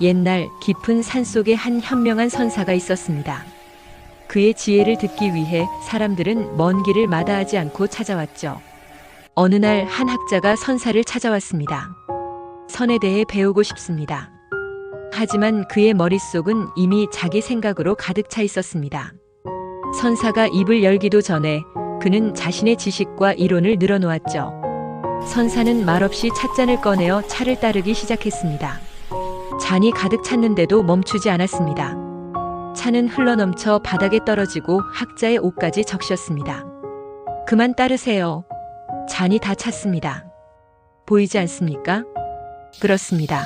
옛날 깊은 산속에 한 현명한 선사가 있었습니다. 그의 지혜를 듣기 위해 사람들은 먼 길을 마다하지 않고 찾아왔죠. 어느 날 한 학자가 선사를 찾아왔습니다. 선에 대해 배우고 싶습니다. 하지만 그의 머릿속은 이미 자기 생각으로 가득 차 있었습니다. 선사가 입을 열기도 전에 그는 자신의 지식과 이론을 늘어놓았죠. 선사는 말없이 찻잔을 꺼내어 차를 따르기 시작했습니다. 잔이 가득 찼는데도 멈추지 않았습니다. 차는 흘러넘쳐 바닥에 떨어지고 학자의 옷까지 적셨습니다. 그만 따르세요. 잔이 다 찼습니다. 보이지 않습니까? 그렇습니다.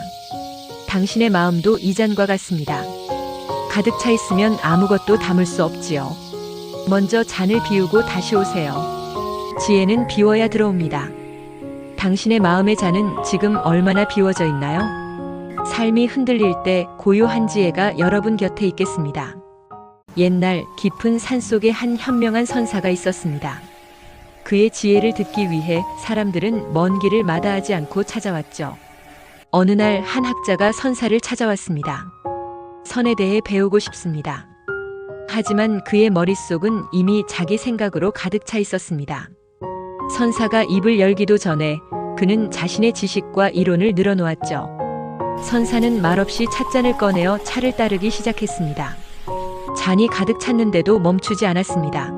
당신의 마음도 이 잔과 같습니다. 가득 차 있으면 아무것도 담을 수 없지요. 먼저 잔을 비우고 다시 오세요. 지혜는 비워야 들어옵니다. 당신의 마음의 잔은 지금 얼마나 비워져 있나요? 삶이 흔들릴 때 고요한 지혜가 여러분 곁에 있겠습니다. 옛날 깊은 산 속에 한 현명한 선사가 있었습니다. 그의 지혜를 듣기 위해 사람들은 먼 길을 마다하지 않고 찾아왔죠. 어느 날 한 학자가 선사를 찾아왔습니다. 선에 대해 배우고 싶습니다. 하지만 그의 머릿속은 이미 자기 생각으로 가득 차 있었습니다. 선사가 입을 열기도 전에 그는 자신의 지식과 이론을 늘어놓았죠. 선사는 말없이 찻잔을 꺼내어 차를 따르기 시작했습니다. 잔이 가득 찼는데도 멈추지 않았습니다.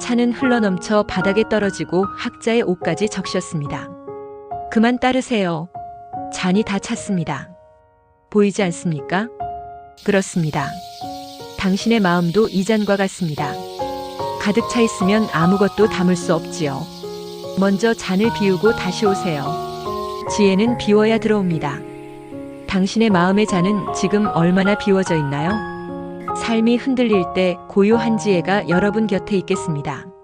차는 흘러넘쳐 바닥에 떨어지고 학자의 옷까지 적셨습니다. 그만 따르세요. 잔이 다 찼습니다. 보이지 않습니까? 그렇습니다. 당신의 마음도 이 잔과 같습니다. 가득 차 있으면 아무것도 담을 수 없지요. 먼저 잔을 비우고 다시 오세요. 지혜는 비워야 들어옵니다. 당신의 마음의 잔은 지금 얼마나 비워져 있나요? 삶이 흔들릴 때 고요한 지혜가 여러분 곁에 있겠습니다.